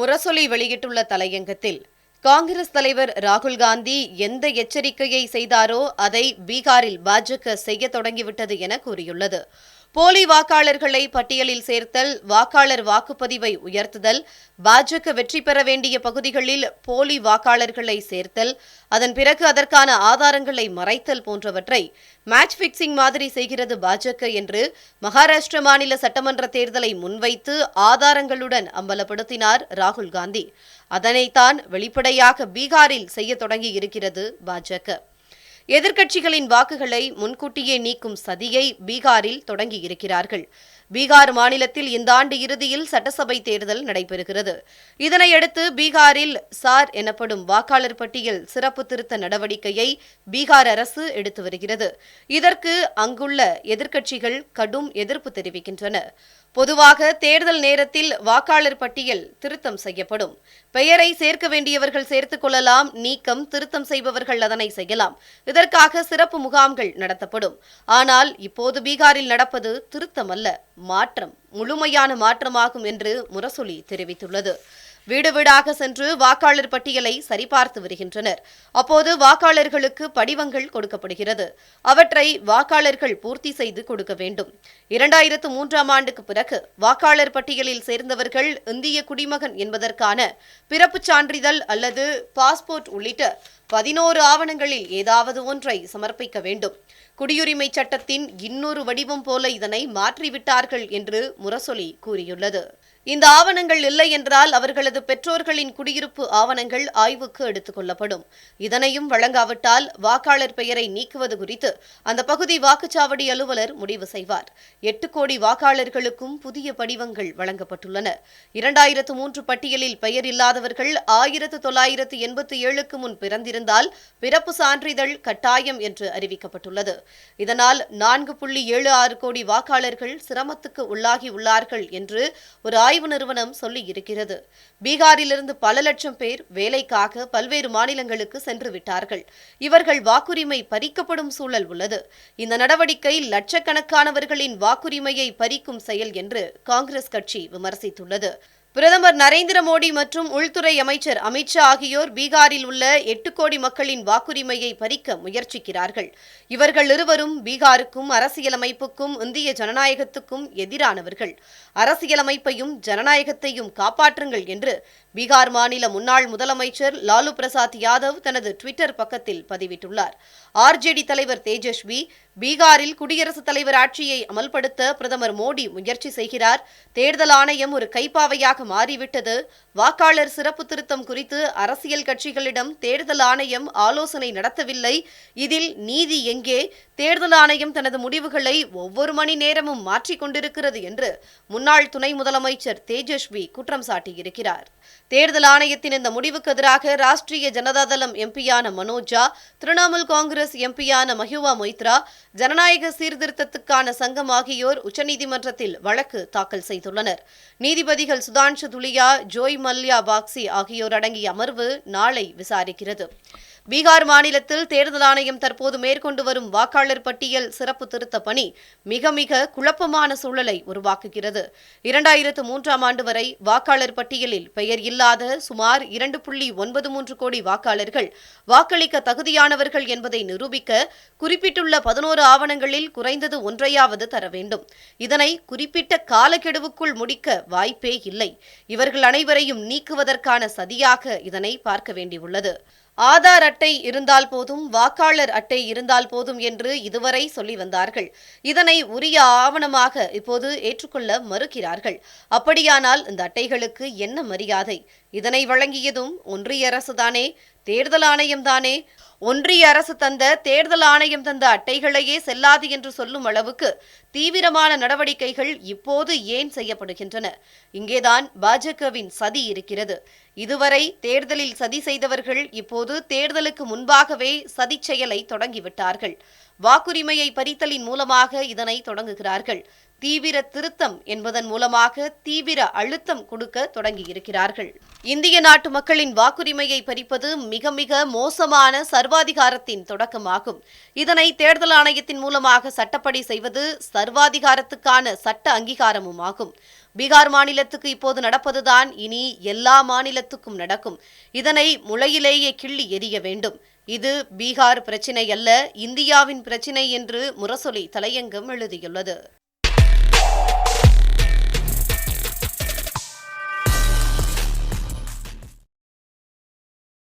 முரசொலி வெளியிட்டுள்ள தலையங்கத்தில் காங்கிரஸ் தலைவர் ராகுல் காந்தி எந்த எச்சரிக்கையை செய்தாரோ அதை பீகாரில் பாஜக செய்ய தொடங்கிவிட்டது என கூறியுள்ளது. போலி வாக்காளர்களை பட்டியலில் சேர்த்தல் வாக்காளர் வாக்குப்பதிவை உயர்த்துதல் பாஜக வெற்றி பெற வேண்டிய பகுதிகளில் போலி வாக்காளர்களை சேர்த்தல் அதன் பிறகு அதற்கான ஆதாரங்களை மறைத்தல் போன்றவற்றை மேட்ச் பிக்சிங் மாதிரி செய்கிறது பாஜக என்று மகாராஷ்டிர மாநில சட்டமன்ற தேர்தலை முன்வைத்து ஆதாரங்களுடன் அம்பலப்படுத்தினார் ராகுல் காந்தி. அதனைத்தான் வெளிப்படையாக பீகாரில் செய்ய தொடங்கி இருக்கிறது பாஜக. எதிர்க்கட்சிகளின் வாக்குகளை முன்கூட்டியே நீக்கும் சதியை பீகாரில் தொடங்கியிருக்கிறார்கள். பீகார் மாநிலத்தில் இந்த ஆண்டு இறுதியில் சட்டசபை தேர்தல் நடைபெறுகிறது. இதனையடுத்து பீகாரில் சார் எனப்படும் வாக்காளர் பட்டியல் சிறப்பு திருத்த நடவடிக்கையை பீகார் அரசு எடுத்து வருகிறது. இதற்கு அங்குள்ள எதிர்க்கட்சிகள் கடும் எதிர்ப்பு தெரிவிக்கின்றன. பொதுவாக தேர்தல் நேரத்தில் வாக்காளர் பட்டியல் திருத்தம் செய்யப்படும். பெயரை சேர்க்க வேண்டியவர்கள் சேர்த்துக் கொள்ளலாம் நீக்கம் திருத்தம் செய்பவர்கள் அதனை செய்யலாம். இதற்காக சிறப்பு முகாம்கள் நடத்தப்படும். ஆனால் இப்போது பீகாரில் நடப்பது திருத்தம் அல்ல மாற்றம் முழுமையான மாற்றமாகும் என்று முரசொலி தெரிவித்துள்ளது. வீடு வீடாக சென்று வாக்காளர் பட்டியலை சரிபார்த்து வருகின்றனர். அப்போது வாக்காளர்களுக்கு படிவங்கள் கொடுக்கப்படுகிறது. அவற்றை வாக்காளர்கள் பூர்த்தி செய்து கொடுக்க வேண்டும். இரண்டாயிரத்து மூன்றாம் ஆண்டுக்கு பிறகு வாக்காளர் பட்டியலில் சேர்ந்தவர்கள் இந்திய குடிமகன் என்பதற்கான பிறப்புச் சான்றிதழ் அல்லது பாஸ்போர்ட் உள்ளிட்ட பதினோரு ஆவணங்களில் ஏதாவது ஒன்றை சமர்ப்பிக்க வேண்டும். குடியுரிமை சட்டத்தின் இன்னொரு வடிவம் போல இதனை மாற்றிவிட்டார்கள் என்று முரசொலி கூறியுள்ளது. இந்த ஆவணங்கள் இல்லை என்றால் அவர்களது பெற்றோர்களின் குடியிருப்பு ஆவணங்கள் ஆய்வுக்கு எடுத்துக் கொள்ளப்படும். இதனையும் வழங்காவிட்டால் வாக்காளர் பெயரை நீக்குவது குறித்து அந்த பகுதி வாக்குச்சாவடி அலுவலர் முடிவு செய்வார். எட்டு கோடி வாக்காளர்களுக்கும் புதிய படிவங்கள் வழங்கப்பட்டுள்ளன. இரண்டாயிரத்து மூன்று பட்டியலில் பெயர் இல்லாதவர்கள் ஆயிரத்து தொள்ளாயிரத்து எண்பத்தி ஏழுக்கு முன் பிறந்திருந்தால் பிறப்பு சான்றிதழ் கட்டாயம் என்று அறிவிக்கப்பட்டுள்ளது. இதனால் நான்கு புள்ளி ஏழு ஆறு கோடி வாக்காளர்கள் சிரமத்துக்கு உள்ளாகி உள்ளார்கள் என்று ஒரு ஆய்வு நிறுவனம் சொல்லியிருக்கிறது பீகாரிலிருந்து பல லட்சம் பேர் வேலைக்காக பல்வேறு மாநிலங்களுக்கு சென்று விட்டார்கள். இவர்கள் வாக்குரிமை பறிக்கப்படும் சூழல் உள்ளது. இந்த நடவடிக்கை லட்சக்கணக்கானவர்களின் வாக்குரிமையை பறிக்கும் செயல் என்று காங்கிரஸ் கட்சி விமர்சித்துள்ளது. பிரதமர் நரேந்திர மோடி மற்றும் உள்துறை அமைச்சர் அமித்ஷா ஆகியோர் பீகாரில் உள்ள எட்டு கோடி மக்களின் வாக்குரிமையை பறிக்க முயற்சிக்கிறார்கள். இவர்கள் இருவரும் பீகாருக்கும் அரசியலமைப்புக்கும் இந்திய ஜனநாயகத்துக்கும் எதிரானவர்கள். அரசியலமைப்பையும் ஜனநாயகத்தையும் காப்பாற்றுங்கள் என்று பீகார் மாநில முன்னாள் முதலமைச்சர் லாலு பிரசாத் யாதவ் தனது ட்விட்டர் பக்கத்தில் பதிவிட்டுள்ளார். ஆர்ஜேடி தலைவர் தேஜஸ்வி பீகாரில் குடியரசுத் தலைவர் ஆட்சியை அமல்படுத்த பிரதமர் மோடி முயற்சி செய்கிறார். தேர்தல் ஆணையம் ஒரு கைப்பாவையாக மாறிவிட்டது. வாக்காளர் சிறப்பு திருத்தம் குறித்து அரசியல் கட்சிகளிடம் தேர்தல் ஆணையம் ஆலோசனை நடத்தவில்லை. இதில் நீதி எங்கே? தேர்தல் ஆணையம் தனது முடிவுகளை ஒவ்வொரு மணி நேரமும் மாற்றிக் கொண்டிருக்கிறது என்று முன்னாள் துணை முதலமைச்சர் தேஜஸ்வி குற்றம் சாட்டியிருக்கிறார். தேர்தல் ஆணையத்தின் இந்த முடிவுக்கு எதிராக ராஷ்டிரிய ஜனதாதளம் எம்பியான மனோஜா திரிணாமுல் காங்கிரஸ் எம்பியான மஹுவா மொய்த்ரா ஜனநாயக சீர்திருத்தத்துக்கான சங்கம் ஆகியோர் உச்சநீதிமன்றத்தில் வழக்கு தாக்கல் செய்துள்ளனர். நீதிபதிகள் சுதான்ஷு துலியா ஜோய் மல்யா பாக்சி ஆகியோர் அடங்கிய அமர்வு நாளை விசாரிக்கிறது. பீகார் மாநிலத்தில் தேர்தல் ஆணையம் தற்போது மேற்கொண்டு வரும் வாக்காளர் பட்டியல் சிறப்பு திருத்த பணி மிக மிக குழப்பமான சூழலை உருவாக்குகிறது. இரண்டாயிரத்து மூன்றாம் ஆண்டு வரை வாக்காளர் பட்டியலில் பெயர் இல்லாத சுமார் இரண்டு புள்ளி ஒன்பது மூன்று கோடி வாக்காளர்கள் வாக்களிக்க தகுதியானவர்கள் என்பதை நிரூபிக்க குறிப்பிட்டுள்ள பதினோரு ஆவணங்களில் குறைந்தது ஒன்றையாவது தர வேண்டும். இதனை குறிப்பிட்ட காலக்கெடுவுக்குள் முடிக்க வாய்ப்பே இல்லை. இவர்கள் அனைவரையும் நீக்குவதற்கான சதியாக இதனை பார்க்க வேண்டியுள்ளது. ஆதார் அட்டை இருந்தால் போதும் வாக்காளர் அட்டை இருந்தால் போதும் என்று இதுவரை சொல்லி வந்தார்கள். இதனை உரிய ஆவணமாக இப்போது ஏற்றுக்கொள்ள மறுக்கிறார்கள். அப்படியானால் இந்த அட்டைகளுக்கு என்ன மரியாதை? இதனை வழங்கியதும் ஒன்றிய அரசுதானே? தேர்தல் ஆணையம் தானே? ஒன்றிய அரசு தந்த தேர்தல் ஆணையம் தந்த அட்டைகளையே செல்லாது என்று சொல்லும் அளவுக்கு தீவிரமான நடவடிக்கைகள் இப்போது ஏன் செய்யப்படுகின்றன? இங்கேதான் பாஜகவின் சதி இருக்கிறது. இதுவரை தேர்தலில் சதி செய்தவர்கள் இப்போது தேர்தலுக்கு முன்பாகவே சதி செயலை தொடங்கிவிட்டார்கள். வாக்குரிமையை பறித்தலின் மூலமாக இதனை தொடங்குகிறார்கள். தீவிர திருத்தம் என்பதன் மூலமாக தீவிர அழுத்தம் கொடுக்க தொடங்கியிருக்கிறார்கள். இந்திய நாட்டு மக்களின் வாக்குரிமையை பறிப்பது மிக மிக மோசமான சர்வாதிகாரத்தின் தொடக்கமாகும். இதனை தேர்தல் ஆணையத்தின் மூலமாக சட்டப்படி செய்வது சர்வாதிகாரத்துக்கான சட்ட அங்கீகாரமும் ஆகும் பீகார் மாநிலத்துக்கு இப்போது நடப்பதுதான் இனி எல்லா மாநிலத்துக்கும் நடக்கும். இதனை முளையிலேயே கிள்ளி எறிய வேண்டும். இது பீகார் பிரச்சினை அல்ல இந்தியாவின் பிரச்சினை என்று முரசொலி தலையங்கம் எழுதியுள்ளது.